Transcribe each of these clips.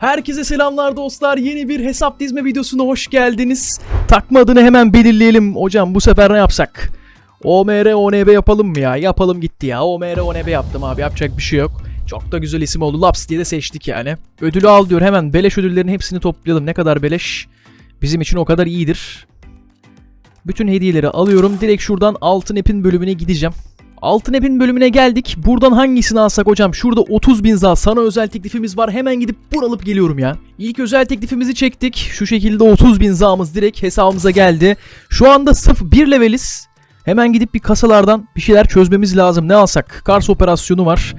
Herkese selamlar dostlar. Yeni bir hesap dizme videosuna hoş geldiniz. Takma adını hemen belirleyelim. Hocam bu sefer ne yapsak? OMR ONB yapalım mı ya? Yapalım gitti ya. OMR ONB yaptım abi. Yapacak bir şey yok. Çok da güzel isim oldu. Laps diye de seçtik yani. Ödülü al diyor. Hemen beleş ödüllerin hepsini toplayalım. Ne kadar beleş? Bizim için o kadar iyidir. Bütün hediyeleri alıyorum. Direkt şuradan altın epin bölümüne gideceğim. Altın epin bölümüne geldik. Buradan hangisini alsak hocam? Şurada 30 bin za sana özel teklifimiz var. Hemen gidip bunu alıp geliyorum ya. İlk özel teklifimizi çektik. Şu şekilde 30 bin zamız direkt hesabımıza geldi. Şu anda sırf 1 leveliz. Hemen gidip bir kasalardan bir şeyler çözmemiz lazım. Ne alsak? Kars operasyonu var.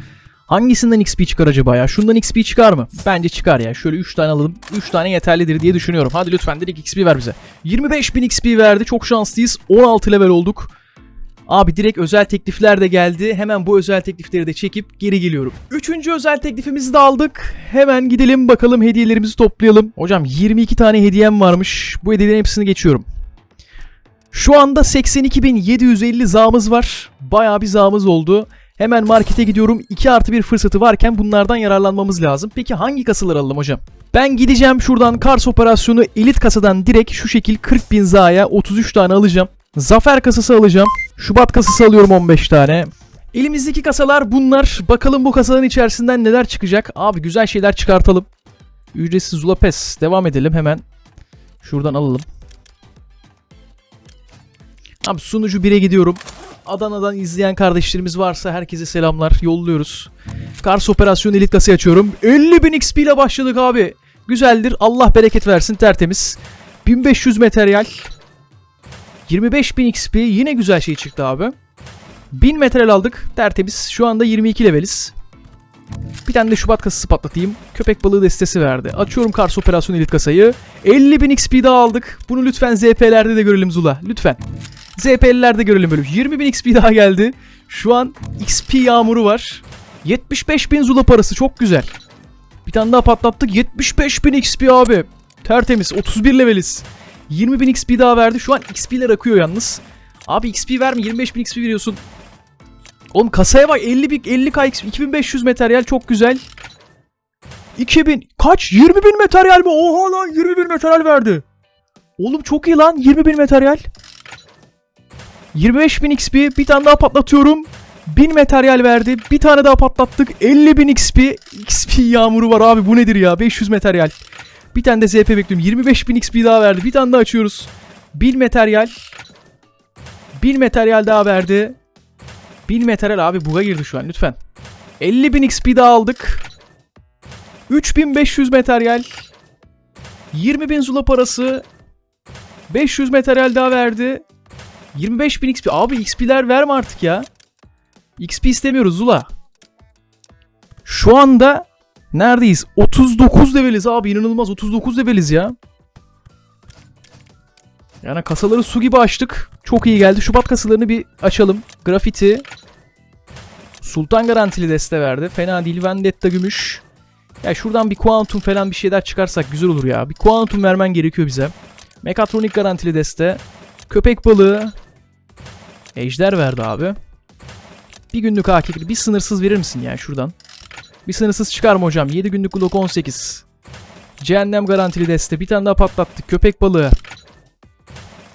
Hangisinden XP çıkar acaba ya? Şundan XP çıkar mı? Bence çıkar ya. Şöyle 3 tane alalım. 3 tane yeterlidir diye düşünüyorum. Hadi lütfen direkt XP ver bize. 25.000 XP verdi. Çok şanslıyız. 16 level olduk. Abi direkt özel teklifler de geldi. Hemen bu özel teklifleri de çekip geri geliyorum. Üçüncü özel teklifimizi de aldık. Hemen gidelim bakalım hediyelerimizi toplayalım. Hocam 22 tane hediyem varmış. Bu hediyelerin hepsini geçiyorum. Şu anda 82.750 zamız var. Bayağı bir zamız oldu. Hemen markete gidiyorum. 2 artı 1 fırsatı varken bunlardan yararlanmamız lazım. Peki hangi kasaları alalım hocam? Ben gideceğim şuradan Kars operasyonu elit kasadan direkt şu şekil 40.000 zaya 33 tane alacağım. Zafer kasası alacağım. Şubat kasası alıyorum 15 tane. Elimizdeki kasalar bunlar. Bakalım bu kasaların içerisinden neler çıkacak. Abi güzel şeyler çıkartalım. Ücretsiz Zula Pes. Devam edelim hemen. Şuradan alalım. Abi sunucu 1'e gidiyorum. Adana'dan izleyen kardeşlerimiz varsa herkese selamlar. Yolluyoruz. Kars Operasyon Elit kasayı açıyorum. 50.000 XP ile başladık abi. Güzeldir. Allah bereket versin. Tertemiz. 1500 materyal. 25.000 XP yine güzel şey çıktı abi. 1000 metal aldık. Tertemiz. Şu anda 22 leveliz. Bir tane de Şubat kasası patlatayım. Köpek balığı destesi verdi. Açıyorum Kars Operasyon Elit kasayı. 50.000 XP daha aldık. Bunu lütfen ZP'lerde de görelim Zula. Lütfen. ZP'lilerde görelim böyle. 20.000 XP daha geldi. Şu an XP yağmuru var. 75.000 Zula parası çok güzel. Bir tane daha patlattık. 75.000 XP abi. Tertemiz. 31 leveliz. 20.000 XP daha verdi. Şu an XP'ler akıyor yalnız. Abi XP verme 25.000 XP veriyorsun. Oğlum kasaya bak 50 bin 50k XP 2500 materyal çok güzel. 2000 kaç 20.000 materyal mi? Oha lan 20.000 materyal verdi. Oğlum çok iyi lan 20.000 materyal. 25.000 XP bir tane daha patlatıyorum. 1000 materyal verdi. Bir tane daha patlattık. 50.000 XP. XP yağmuru var abi bu nedir ya? 500 materyal. Bir tane de ZP bekliyorum. 25.000 XP daha verdi. Bir tane daha açıyoruz. 1000 materyal. 1000 materyal daha verdi. 1000 materyal abi buga girdi şu an lütfen. 50.000 XP daha aldık. 3500 materyal. 20.000 zula parası. 500 materyal daha verdi. 25.000 XP. Abi XP'ler verme artık ya. XP istemiyoruz Zula. Şu anda neredeyiz? 39 leveliz abi inanılmaz 39 leveliz ya. Yani kasaları su gibi açtık. Çok iyi geldi. Şubat kasalarını bir açalım. Grafiti. Sultan garantili deste verdi. Fena değil. Vendetta gümüş. Ya şuradan bir kuantum falan bir şeyler çıkarsak güzel olur ya. Bir kuantum vermen gerekiyor bize. Mekatronik garantili deste. Köpek balığı. Ejder verdi abi. Bir günlük hakiki bir sınırsız verir misin ya şuradan? Bir sınırsız çıkar mı hocam? 7 günlük Glock 18. Cehennem garantili deste. Bir tane daha patlattık. Köpek balığı.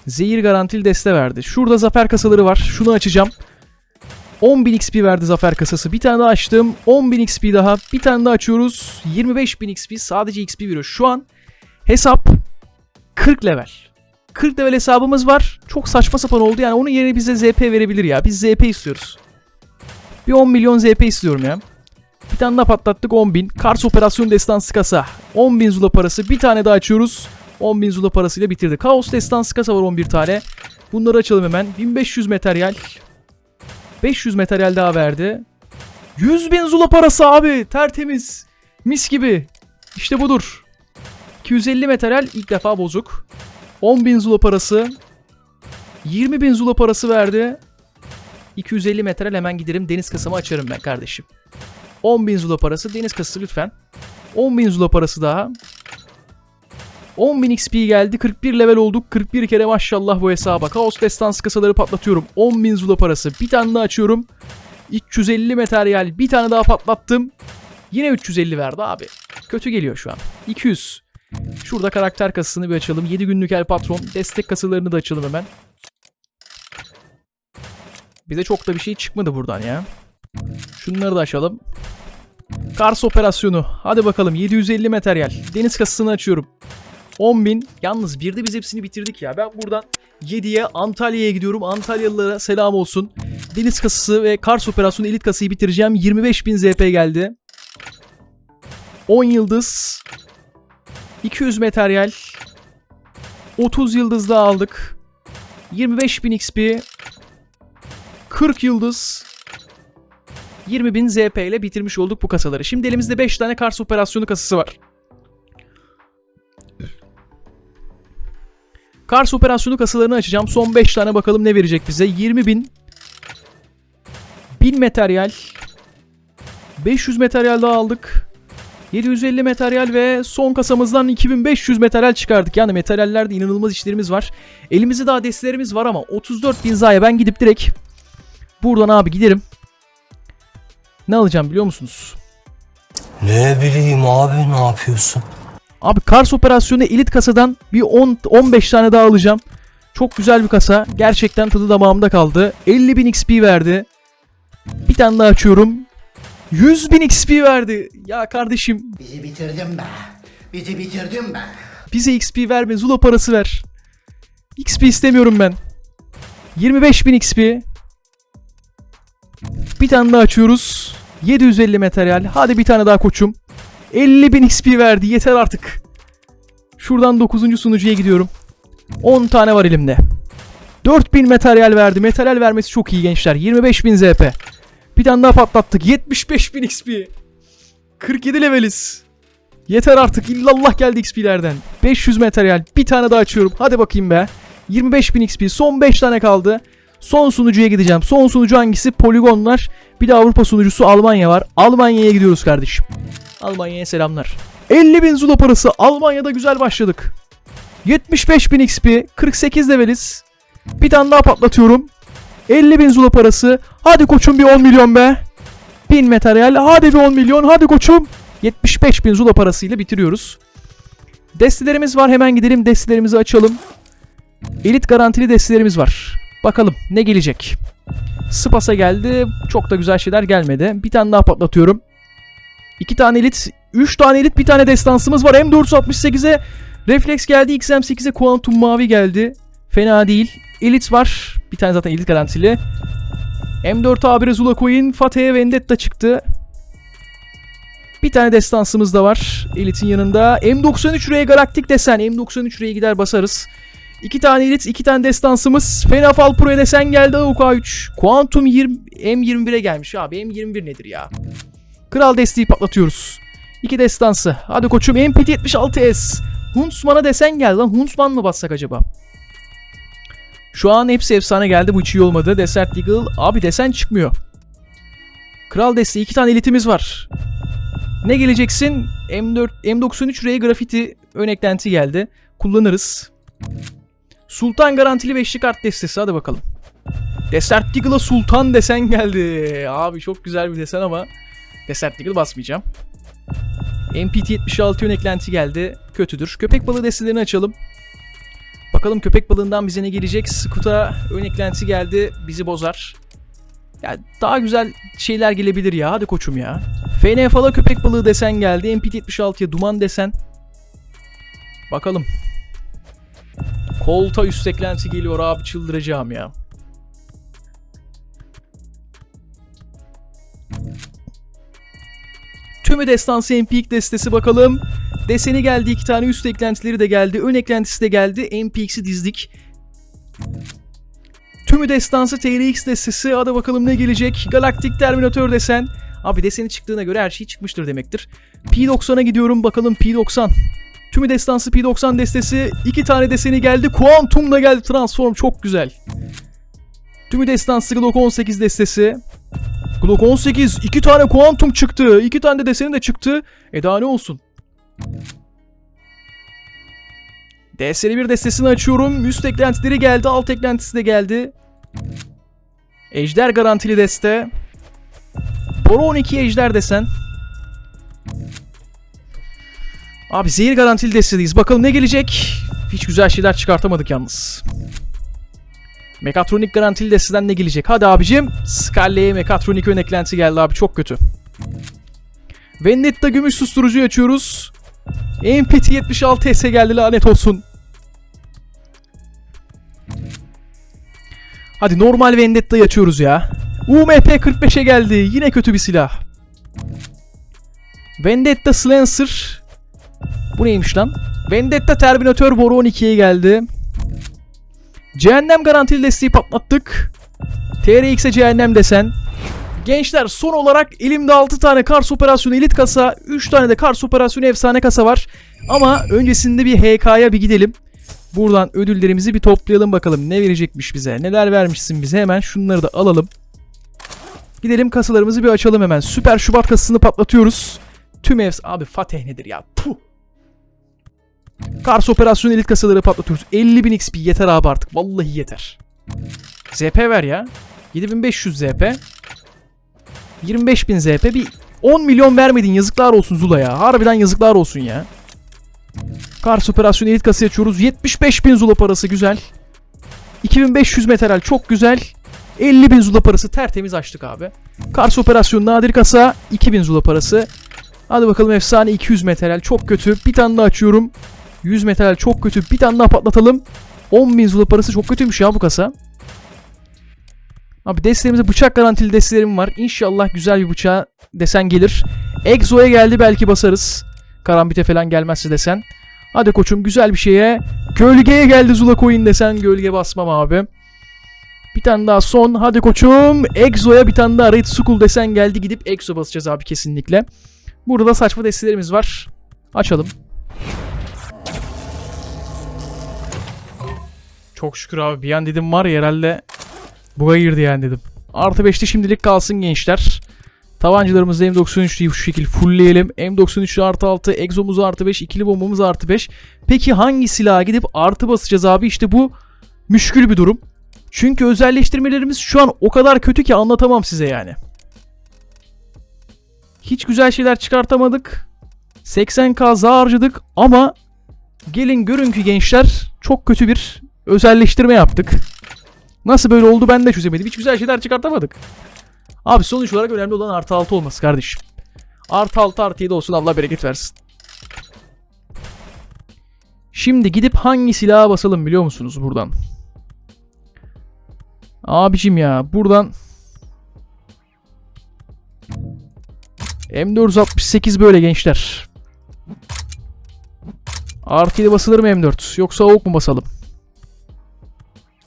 Zehir garantili deste verdi. Şurada zafer kasaları var. Şunu açacağım. 10.000 XP verdi zafer kasası. Bir tane daha açtım. 10.000 XP daha. Bir tane daha açıyoruz. 25.000 XP. Sadece XP veriyor. Şu an hesap 40 level. 40 level hesabımız var. Çok saçma sapan oldu. Yani onun yerine bize ZP verebilir ya. Biz ZP istiyoruz. Bir 10 milyon ZP istiyorum ya. Daha patlattık 10.000. Kars operasyon destansı kasa. 10.000 zula parası. Bir tane daha açıyoruz. 10.000 zula parasıyla bitirdik. Kaos destansı kasa var 11 tane. Bunları açalım hemen. 1500 materyal. 500 materyal daha verdi. 100.000 zula parası abi. Tertemiz. Mis gibi. İşte budur. 250 materyal ilk defa bozuk. 10.000 zula parası. 20.000 zula parası verdi. 250 metre hemen giderim deniz kasamı açarım ben kardeşim. 10.000 zula parası deniz kasası lütfen. 10.000 zula parası daha. 10.000 XP geldi. 41 level olduk. 41 kere maşallah bu hesaba. Kaos destans kasaları patlatıyorum. 10.000 zula parası. Bir tane daha açıyorum. 350 materyal. Bir tane daha patlattım. Yine 350 verdi abi. Kötü geliyor şu an. 200. Şurada karakter kasasını bir açalım. 7 günlük el patron. Destek kasalarını da açalım hemen. Bize çok da bir şey çıkmadı buradan ya. Şunları da açalım. Kars operasyonu. Hadi bakalım 750 materyal. Deniz kasasını açıyorum. 10.000. Yalnız bir de biz hepsini bitirdik ya. Ben buradan 7'ye Antalya'ya gidiyorum. Antalyalılara selam olsun. Deniz kasası ve Kars operasyonu elit kasayı bitireceğim. 25.000 ZP geldi. 10 yıldız. 200 materyal. 30 yıldız daha aldık. 25.000 XP. 40 yıldız. 20.000 ZP ile bitirmiş olduk bu kasaları. Şimdi elimizde 5 tane Kars operasyonu kasası var. Kars operasyonu kasalarını açacağım. Son 5 tane bakalım ne verecek bize. 20.000 1000 materyal 500 materyal daha aldık. 750 materyal ve son kasamızdan 2500 materyal çıkardık. Yani materyallerde inanılmaz işlerimiz var. Elimizde daha destelerimiz var ama 34.000 zaya ben gidip direkt buradan abi giderim. Ne alacağım biliyor musunuz? Ne bileyim abi ne yapıyorsun? Abi Kars operasyonu elit kasadan bir 10 15 tane daha alacağım. Çok güzel bir kasa. Gerçekten tadı damağımda kaldı. 50.000 XP verdi. Bir tane daha açıyorum. 100.000 XP verdi. Ya kardeşim Bizi bitirdin be. Bizi bitirdin be. bize XP verme. Zula parası ver. XP istemiyorum ben. 25.000 XP. Bir tane daha açıyoruz. 750 materyal. Hadi bir tane daha koçum. 50.000 XP verdi. Yeter artık. Şuradan 9. sunucuya gidiyorum. 10 tane var elimde. 4000 materyal verdi. Materyal vermesi çok iyi gençler. 25.000 ZP. Bir tane daha patlattık. 75.000 XP. 47 leveliz. Yeter artık. İllallah geldi XP'lerden. 500 materyal. Bir tane daha açıyorum. Hadi bakayım be. 25.000 XP. Son 5 tane kaldı. Son sunucuya gideceğim. Son sunucu hangisi? Poligonlar. Bir de Avrupa sunucusu Almanya var. Almanya'ya gidiyoruz kardeşim. Almanya'ya selamlar. 50.000 Zula parası. Almanya'da güzel başladık. 75.000 XP. 48 leveliz. Bir tane daha patlatıyorum. 50.000 Zula parası. Hadi koçum bir 10 milyon be. 1000 materyal. Hadi bir 10 milyon. Hadi koçum. 75.000 Zula parasıyla bitiriyoruz. Destelerimiz var. Hemen gidelim destelerimizi açalım. Elit garantili destelerimiz var. Bakalım ne gelecek. Spas'a geldi. Çok da güzel şeyler gelmedi. Bir tane daha patlatıyorum. 2 tane elit, 3 tane elit, bir tane destansımız var. M468'e Reflex geldi. XM8'e Quantum Mavi geldi. Fena değil. Elit var. Bir tane zaten elit garantili. M4 A1'e Zula Coin. Fatih'e Vendetta çıktı. Bir tane destansımız da var. Elit'in yanında. M93R'ye Galaktik desen. M93R'ye gider basarız. İki tane elit, iki tane destansımız. Fenafal Pro'ya desen geldi. UK3. Quantum 20, M21'e gelmiş abi. M21 nedir ya? Kral desteği patlatıyoruz. İki destansı. Hadi koçum MPT-76S. Huntsman'a desen geldi lan. Huntsman mı bassak acaba? Şu an hepsi efsane geldi. Bu hiç iyi olmadı. Desert Eagle. Abi desen çıkmıyor. Kral desteği. iki tane elitimiz var. Ne geleceksin? M4, M93R grafiti ön eklenti geldi. Kullanırız. Sultan garantili beşli kart destesi. Hadi bakalım. Desert Eagle'a Sultan desen geldi. Abi çok güzel bir desen ama Desert Eagle basmayacağım. MPT-76 ön eklenti geldi. Kötüdür. Köpek balığı destelerini açalım. Bakalım köpek balığından bize ne gelecek? Scoot'a ön eklenti geldi. Bizi bozar. Ya daha güzel şeyler gelebilir ya. Hadi koçum ya. FNF'la köpek balığı desen geldi. MPT-76'ya duman desen. Bakalım. Kolta üst eklenti geliyor abi çıldıracağım ya. Tümü destansı MPX destesi bakalım. Deseni geldi iki tane üst eklentileri de geldi. Ön eklentisi de geldi. MPX'i dizdik. Tümü destansı TRX destesi. Hadi bakalım ne gelecek. Galaktik Terminator desen. Abi deseni çıktığına göre her şey çıkmıştır demektir. P90'a gidiyorum bakalım P90. Tümü destansı P90 destesi. iki tane deseni geldi. Quantum da geldi. Transform çok güzel. Tümü destansı Glock 18 destesi. Glock 18 iki tane Quantum çıktı. iki tane de deseni de çıktı. E daha ne olsun. DS'li bir destesini açıyorum. Üst eklentileri geldi. Alt eklentisi de geldi. Ejder garantili deste. Boru 12 ejder desen. Abi zehir garantili destedeyiz. Bakalım ne gelecek? Hiç güzel şeyler çıkartamadık yalnız. Mekatronik garantili desteden ne gelecek? Hadi abicim. Scarlet'e mekatronik ön eklenti geldi abi. Çok kötü. Vendetta gümüş susturucuyu açıyoruz. Empati 76 S geldi lanet olsun. Hadi normal Vendetta'yı açıyoruz ya. UMP 45'e geldi. Yine kötü bir silah. Vendetta Slancer. Bu neymiş lan? Vendetta Terminator boru 12'ye geldi. Cehennem garantili desteği patlattık. TRX'e cehennem desen. Gençler son olarak elimde 6 tane Kars Operasyonu elit kasa, 3 tane de Kars Operasyonu efsane kasa var. Ama öncesinde bir HK'ya bir gidelim. Buradan ödüllerimizi bir toplayalım bakalım. Ne verecekmiş bize? Neler vermişsin bize? Hemen şunları da alalım. Gidelim kasalarımızı bir açalım hemen. Süper Şubat kasasını patlatıyoruz. Tüm evs... Abi Fatih nedir ya? Puh. Kars Operasyon elit kasaları patlatıyoruz. 50.000 XP yeter abi artık. Vallahi yeter. ZP ver ya. 7500 ZP. 25.000 ZP. Bir 10 milyon vermedin. Yazıklar olsun Zula ya. Harbiden yazıklar olsun ya. Kars Operasyon elit kasa açıyoruz. 75.000 Zula parası güzel. 2500 metal çok güzel. 50.000 Zula parası tertemiz açtık abi. Kars Operasyon nadir kasa 2000 Zula parası. Hadi bakalım efsane 200 metal çok kötü. Bir tane daha açıyorum. 100 metal çok kötü. Bir tane daha patlatalım. 10.000 Zula parası çok kötüymüş ya bu kasa. Abi desteğimize bıçak garantili destelerim var. İnşallah güzel bir bıçağa desen gelir. Exo'ya geldi belki basarız. Karambite falan gelmezse desen. Hadi koçum güzel bir şeye. Gölgeye geldi Zula Coin desen gölge basmam abi. Bir tane daha son. Hadi koçum. Exo'ya bir tane daha Red Skull desen geldi. Gidip Exo basacağız abi kesinlikle. Burada saçma destelerimiz var. Açalım. Çok şükür abi. Bir an dedim var ya herhalde buga girdi yani dedim. Artı 5'te şimdilik kalsın gençler. Tabancalarımızda M93'lüyü şu şekil fullleyelim. M93'lü artı 6, egzomuzu artı 5, ikili bombamız artı 5. Peki hangi silaha gidip artı basacağız abi? İşte bu müşkül bir durum. Çünkü özelleştirmelerimiz şu an o kadar kötü ki anlatamam size yani. Hiç güzel şeyler çıkartamadık. 80k za harcadık ama gelin görün ki gençler çok kötü bir özelleştirme yaptık. Nasıl böyle oldu ben de çözemedim. Hiç güzel şeyler çıkartamadık. Abi sonuç olarak önemli olan artı 6 olması kardeşim. Artı 6 artı 7 olsun Allah bereket versin. Şimdi gidip hangi silaha basalım biliyor musunuz buradan? Abicim ya buradan M468 böyle gençler. Artı 7 basılır mı M4? Yoksa AUK mu basalım?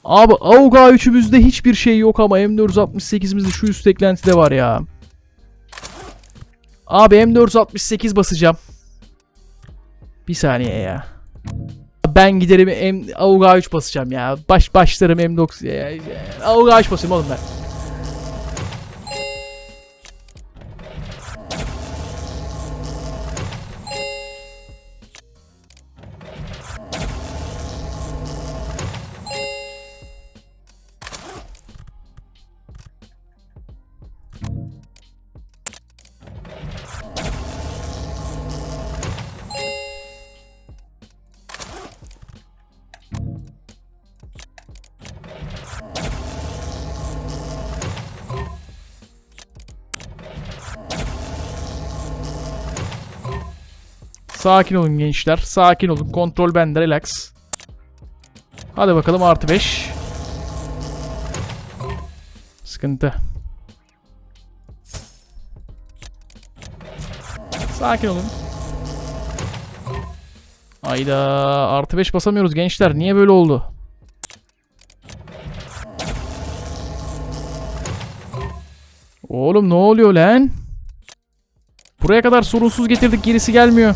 Abi AUG A3'ümüzde hiçbir şey yok ama M468'imizde şu üst eklentide var ya. Abi M468 basacağım. Bir saniye ya. Ben giderim M AUG A3 basacağım ya. Baş başlarım M9 ya. ya. AUG A3 basayım oğlum ben. Sakin olun gençler. Sakin olun. Kontrol bende. Relax. Hadi bakalım artı 5. Sıkıntı. Sakin olun. Ayda artı 5 basamıyoruz gençler. Niye böyle oldu? Oğlum ne oluyor lan? Buraya kadar sorunsuz getirdik gerisi gelmiyor.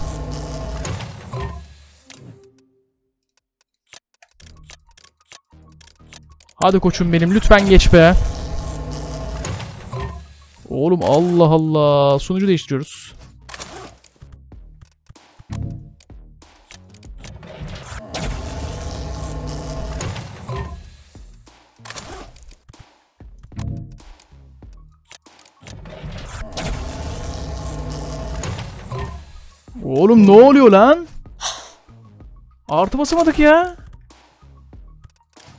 Hadi koçum benim lütfen geç be. Oğlum Allah Allah. Sonucu değiştiriyoruz. Oğlum ne oluyor lan? Artı basamadık ya.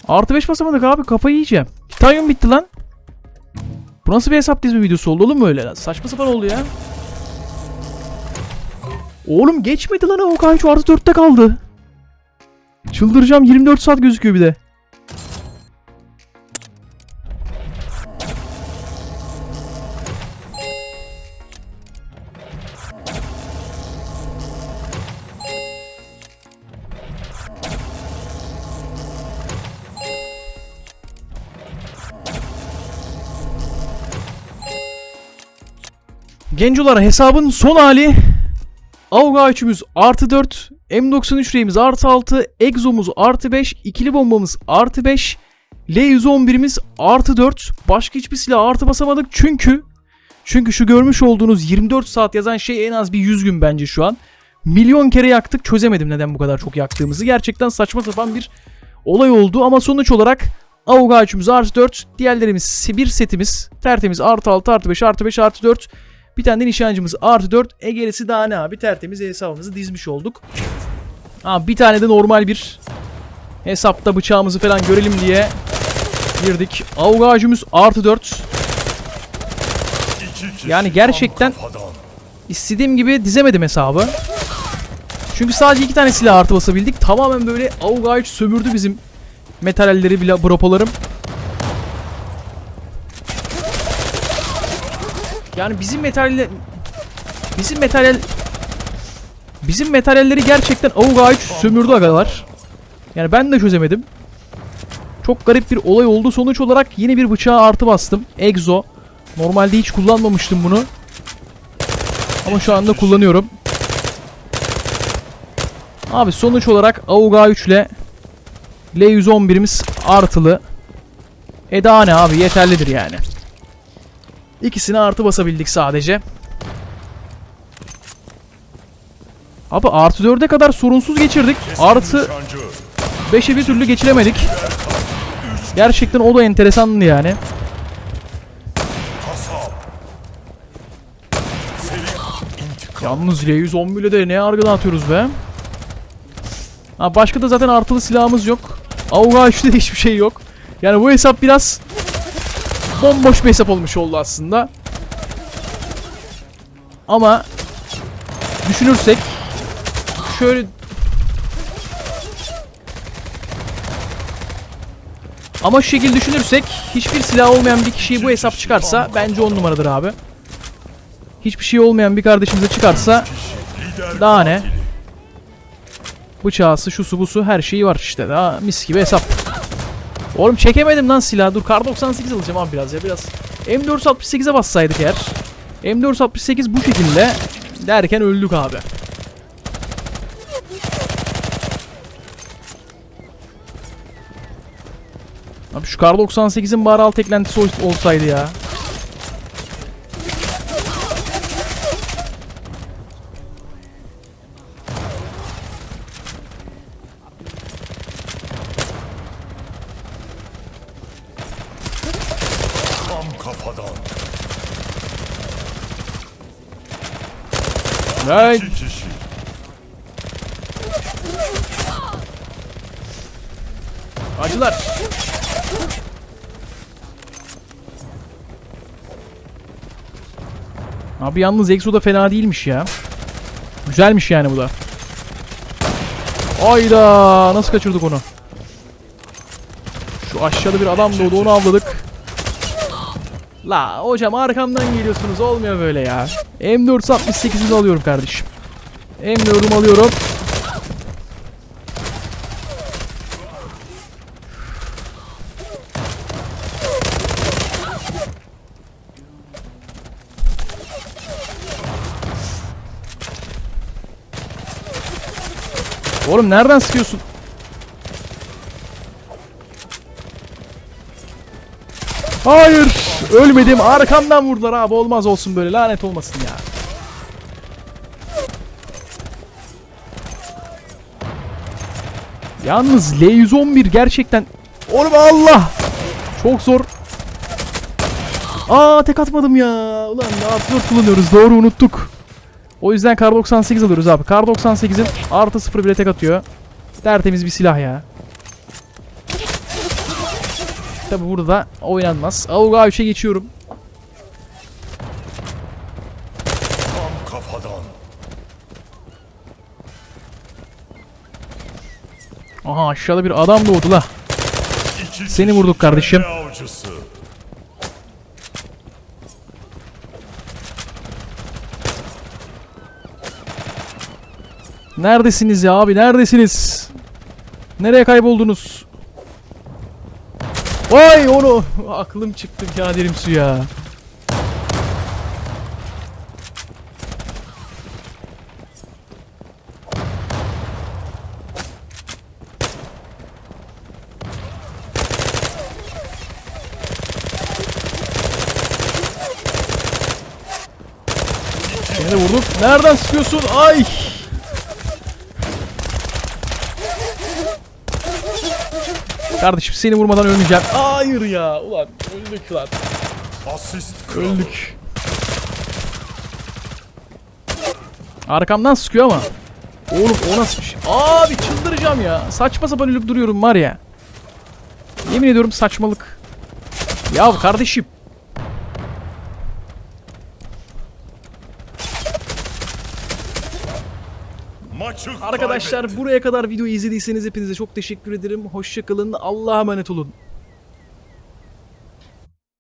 Artı 5 basamadık abi kafayı yiyeceğim. Titanium bitti lan. Bu nasıl bir hesap dizme videosu oldu oğlum böyle lan? Saçma sapan oldu ya. Oğlum geçmedi lan Avokay şu artı 4'te kaldı. Çıldıracağım 24 saat gözüküyor bir de. Gencolar hesabın son hali Avga üçümüz artı 4, M93 reyimiz artı 6, Exo'muz artı 5, ikili bombamız artı 5, L111'imiz artı 4. Başka hiçbir silah artı basamadık çünkü çünkü şu görmüş olduğunuz 24 saat yazan şey en az bir 100 gün bence şu an. Milyon kere yaktık çözemedim neden bu kadar çok yaktığımızı. Gerçekten saçma sapan bir olay oldu ama sonuç olarak Avga üçümüz artı 4, diğerlerimiz bir setimiz tertemiz artı 6 artı 5 artı 5 artı 4. Bir tane de nişancımız artı 4. E gerisi daha ne abi? Tertemiz hesabımızı dizmiş olduk. Ha, bir tane de normal bir hesapta bıçağımızı falan görelim diye girdik. Avgacımız artı 4. Yani gerçekten istediğim gibi dizemedim hesabı. Çünkü sadece iki tane silah artı basabildik. Tamamen böyle Avgaj sömürdü bizim metalleri bropolarım. Yani bizim metalle bizim materyal bizim materyalleri gerçekten Avgaj sömürdü agalar. Yani ben de çözemedim. Çok garip bir olay oldu. Sonuç olarak yine bir bıçağa artı bastım. Exo. Normalde hiç kullanmamıştım bunu. Ama şu anda kullanıyorum. Abi sonuç olarak AUG 3 ile L111'imiz artılı. E daha ne abi yeterlidir yani. İkisini artı basabildik sadece. Abi artı 4'e kadar sorunsuz geçirdik. Artı 5'e bir türlü geçiremedik. Gerçekten o da enteresandı yani. Yalnız L110 bile de ne yargıdan atıyoruz be. Ha, başka da zaten artılı silahımız yok. Avga 3'te de hiçbir şey yok. Yani bu hesap biraz bomboş bir hesap olmuş oldu aslında. Ama düşünürsek şöyle Ama şu şekilde düşünürsek hiçbir silah olmayan bir kişiyi bu hesap çıkarsa bence 10 numaradır abi. Hiçbir şey olmayan bir kardeşimize çıkarsa daha ne? Bıçağısı, şusu busu her şeyi var işte. Daha mis gibi hesap. Oğlum çekemedim lan silahı. Dur kar 98 alacağım abi biraz ya biraz. M468'e bassaydık eğer. M468 bu şekilde derken öldük abi. Abi şu kar 98'in bari alt eklentisi ol- olsaydı ya. Right. İki kişi. Acılar. Abi yalnız Exo da fena değilmiş ya. Güzelmiş yani bu da. Ayda nasıl kaçırdık onu? Şu aşağıda bir adam doğdu onu avladık. La hocam arkamdan geliyorsunuz olmuyor böyle ya. M468'ini alıyorum kardeşim. M4'ümü alıyorum. Oğlum nereden sıkıyorsun? Hayır. Ölmedim. Arkamdan vurdular abi. Olmaz olsun böyle. Lanet olmasın ya. Yalnız L111 gerçekten Oğlum Allah! Çok zor. Aa tek atmadım ya. Ulan ne atıyor kullanıyoruz. Doğru unuttuk. O yüzden kar 98 alıyoruz abi. Kar 98'in artı 0 bile tek atıyor. Tertemiz bir silah ya. Tabi burada da oynanmaz. Avuga 3'e geçiyorum. Tam kafadan. Aha aşağıda bir adam doğdu la. İki Seni vurduk kardeşim. avcısı. Neredesiniz ya abi neredesiniz? Nereye kayboldunuz? Vay onu aklım çıktı biraderim suya. Seni de vurduk. Nereden sıkıyorsun? Ay! Kardeşim seni vurmadan ölmeyeceğim. Hayır ya. Ulan öldük lan. Asist. Öldük. Arkamdan sıkıyor ama. Oğlum o nasıl bir şey? Abi çıldıracağım ya. Saçma sapan ölüp duruyorum var ya. Yemin ediyorum saçmalık. Ya kardeşim. Arkadaşlar buraya kadar videoyu izlediyseniz hepinize çok teşekkür ederim. Hoşçakalın. Allah'a emanet olun.